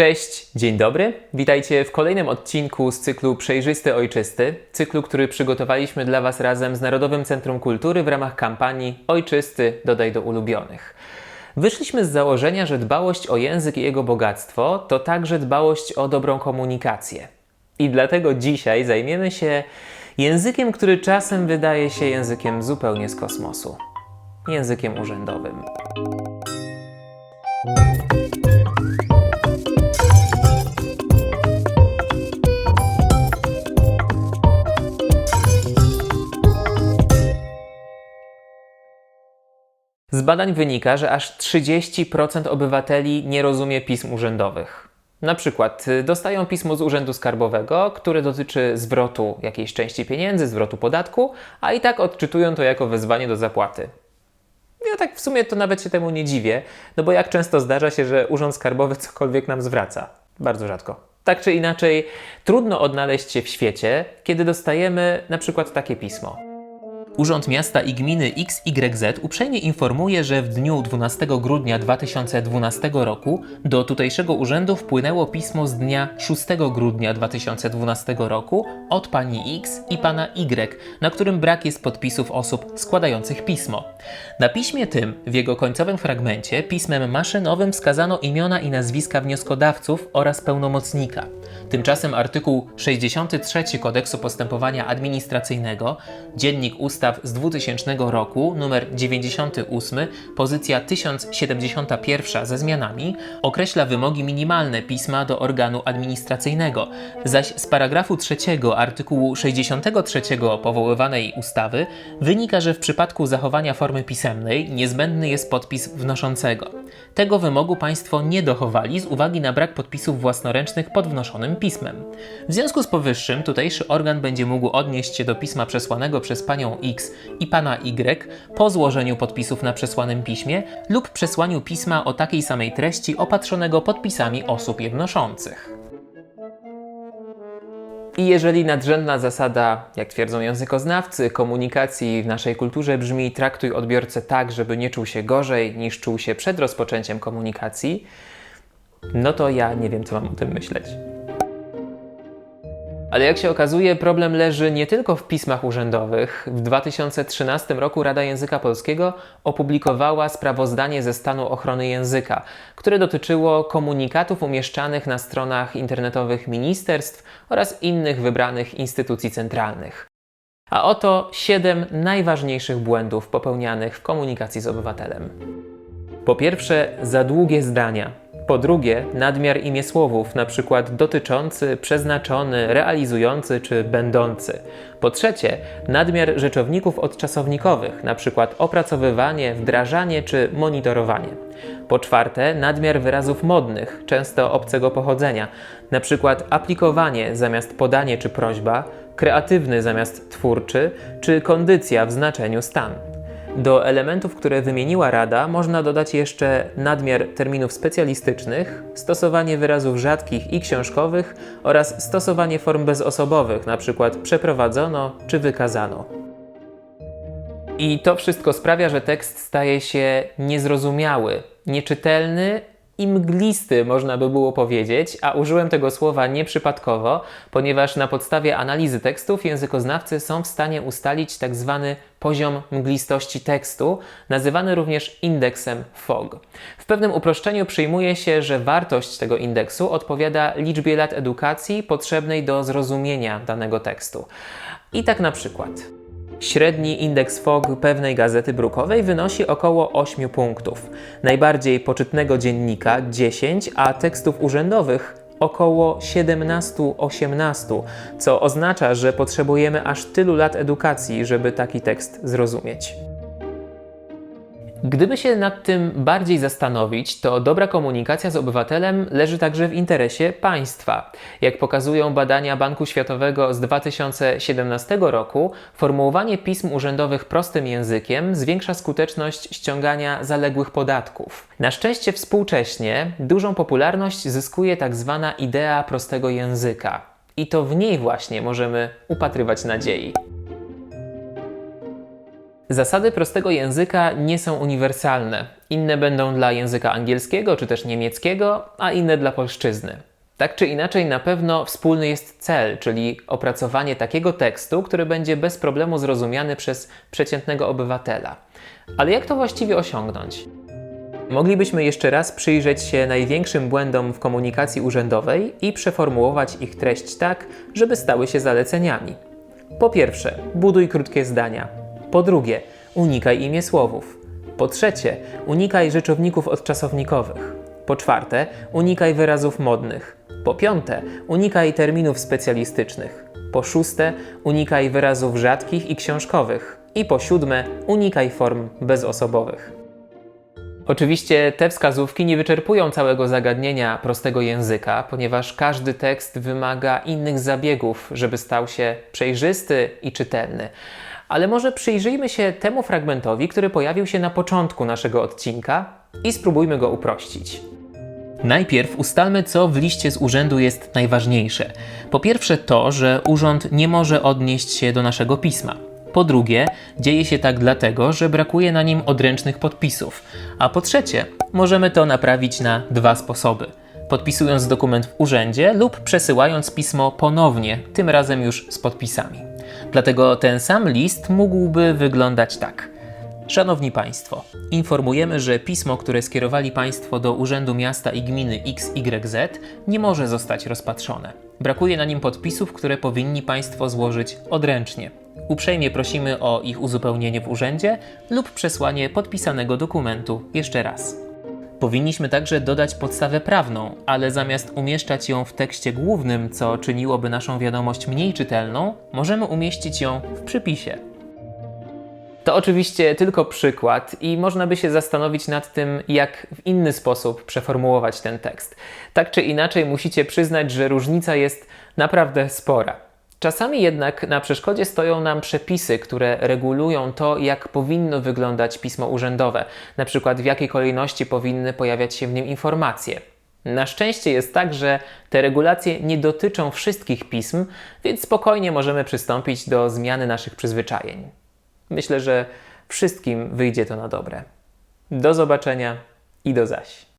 Cześć, dzień dobry. Witajcie w kolejnym odcinku z cyklu Przejrzysty Ojczysty, cyklu, który przygotowaliśmy dla Was razem z Narodowym Centrum Kultury w ramach kampanii Ojczysty dodaj do ulubionych. Wyszliśmy z założenia, że dbałość o język i jego bogactwo to także dbałość o dobrą komunikację. I dlatego dzisiaj zajmiemy się językiem, który czasem wydaje się językiem zupełnie z kosmosu językiem urzędowym. Z badań wynika, że aż 30% obywateli nie rozumie pism urzędowych. Na przykład y, dostają pismo z Urzędu Skarbowego, które dotyczy zwrotu jakiejś części pieniędzy, zwrotu podatku, a i tak odczytują to jako wezwanie do zapłaty. Ja tak w sumie to nawet się temu nie dziwię, no bo jak często zdarza się, że Urząd Skarbowy cokolwiek nam zwraca? Bardzo rzadko. Tak czy inaczej, trudno odnaleźć się w świecie, kiedy dostajemy na przykład takie pismo. Urząd Miasta i Gminy XYZ uprzejmie informuje, że w dniu 12 grudnia 2012 roku do tutejszego urzędu wpłynęło pismo z dnia 6 grudnia 2012 roku od pani X i pana Y, na którym brak jest podpisów osób składających pismo. Na piśmie tym, w jego końcowym fragmencie, pismem maszynowym wskazano imiona i nazwiska wnioskodawców oraz pełnomocnika. Tymczasem artykuł 63 Kodeksu Postępowania Administracyjnego, Dziennik Ustaw z 2000 roku, numer 98, pozycja 1071 ze zmianami, określa wymogi minimalne pisma do organu administracyjnego, zaś z paragrafu 3 artykułu 63 powoływanej ustawy wynika, że w przypadku zachowania formy pisemnej niezbędny jest podpis wnoszącego. Tego wymogu państwo nie dochowali z uwagi na brak podpisów własnoręcznych pod wnoszonym pismem. W związku z powyższym tutejszy organ będzie mógł odnieść się do pisma przesłanego przez panią X i pana Y po złożeniu podpisów na przesłanym piśmie lub przesłaniu pisma o takiej samej treści opatrzonego podpisami osób je wnoszących. I jeżeli nadrzędna zasada, jak twierdzą językoznawcy, komunikacji w naszej kulturze brzmi traktuj odbiorcę tak, żeby nie czuł się gorzej niż czuł się przed rozpoczęciem komunikacji, no to ja nie wiem, co mam o tym myśleć. Ale jak się okazuje, problem leży nie tylko w pismach urzędowych. W 2013 roku Rada Języka Polskiego opublikowała sprawozdanie ze stanu ochrony języka, które dotyczyło komunikatów umieszczanych na stronach internetowych ministerstw oraz innych wybranych instytucji centralnych. A oto siedem najważniejszych błędów popełnianych w komunikacji z obywatelem. Po pierwsze, za długie zdania. Po drugie, nadmiar imiesłowów, np. dotyczący, przeznaczony, realizujący czy będący. Po trzecie, nadmiar rzeczowników odczasownikowych, np. opracowywanie, wdrażanie czy monitorowanie. Po czwarte, nadmiar wyrazów modnych, często obcego pochodzenia, np. aplikowanie zamiast podanie czy prośba, kreatywny zamiast twórczy, czy kondycja w znaczeniu stan. Do elementów, które wymieniła Rada, można dodać jeszcze nadmiar terminów specjalistycznych, stosowanie wyrazów rzadkich i książkowych oraz stosowanie form bezosobowych, np. przeprowadzono czy wykazano. I to wszystko sprawia, że tekst staje się niezrozumiały, nieczytelny i mglisty, można by było powiedzieć, a użyłem tego słowa nieprzypadkowo, ponieważ na podstawie analizy tekstów językoznawcy są w stanie ustalić tak zwany poziom mglistości tekstu, nazywany również indeksem FOG. W pewnym uproszczeniu przyjmuje się, że wartość tego indeksu odpowiada liczbie lat edukacji potrzebnej do zrozumienia danego tekstu. I tak na przykład. Średni indeks FOG pewnej gazety brukowej wynosi około 8 punktów. Najbardziej poczytnego dziennika 10, a tekstów urzędowych około 17-18, co oznacza, że potrzebujemy aż tylu lat edukacji, żeby taki tekst zrozumieć. Gdyby się nad tym bardziej zastanowić, to dobra komunikacja z obywatelem leży także w interesie państwa. Jak pokazują badania Banku Światowego z 2017 roku, formułowanie pism urzędowych prostym językiem zwiększa skuteczność ściągania zaległych podatków. Na szczęście współcześnie dużą popularność zyskuje tak zwana idea prostego języka. I to w niej właśnie możemy upatrywać nadziei. Zasady prostego języka nie są uniwersalne. Inne będą dla języka angielskiego czy też niemieckiego, a inne dla polszczyzny. Tak czy inaczej, na pewno wspólny jest cel, czyli opracowanie takiego tekstu, który będzie bez problemu zrozumiany przez przeciętnego obywatela. Ale jak to właściwie osiągnąć? Moglibyśmy jeszcze raz przyjrzeć się największym błędom w komunikacji urzędowej i przeformułować ich treść tak, żeby stały się zaleceniami. Po pierwsze, buduj krótkie zdania. Po drugie, unikaj imię słowów. Po trzecie, unikaj rzeczowników odczasownikowych. Po czwarte, unikaj wyrazów modnych. Po piąte, unikaj terminów specjalistycznych. Po szóste, unikaj wyrazów rzadkich i książkowych. I po siódme, unikaj form bezosobowych. Oczywiście te wskazówki nie wyczerpują całego zagadnienia prostego języka, ponieważ każdy tekst wymaga innych zabiegów, żeby stał się przejrzysty i czytelny. Ale może przyjrzyjmy się temu fragmentowi, który pojawił się na początku naszego odcinka i spróbujmy go uprościć. Najpierw ustalmy, co w liście z urzędu jest najważniejsze. Po pierwsze, to, że urząd nie może odnieść się do naszego pisma. Po drugie, dzieje się tak dlatego, że brakuje na nim odręcznych podpisów. A po trzecie, możemy to naprawić na dwa sposoby: podpisując dokument w urzędzie lub przesyłając pismo ponownie, tym razem już z podpisami. Dlatego ten sam list mógłby wyglądać tak. Szanowni Państwo, informujemy, że pismo, które skierowali Państwo do Urzędu Miasta i Gminy XYZ nie może zostać rozpatrzone. Brakuje na nim podpisów, które powinni Państwo złożyć odręcznie. Uprzejmie prosimy o ich uzupełnienie w urzędzie lub przesłanie podpisanego dokumentu jeszcze raz. Powinniśmy także dodać podstawę prawną, ale zamiast umieszczać ją w tekście głównym, co czyniłoby naszą wiadomość mniej czytelną, możemy umieścić ją w przypisie. To oczywiście tylko przykład i można by się zastanowić nad tym, jak w inny sposób przeformułować ten tekst. Tak czy inaczej, musicie przyznać, że różnica jest naprawdę spora. Czasami jednak na przeszkodzie stoją nam przepisy, które regulują to, jak powinno wyglądać pismo urzędowe, na przykład w jakiej kolejności powinny pojawiać się w nim informacje. Na szczęście jest tak, że te regulacje nie dotyczą wszystkich pism, więc spokojnie możemy przystąpić do zmiany naszych przyzwyczajeń. Myślę, że wszystkim wyjdzie to na dobre. Do zobaczenia i do zaś.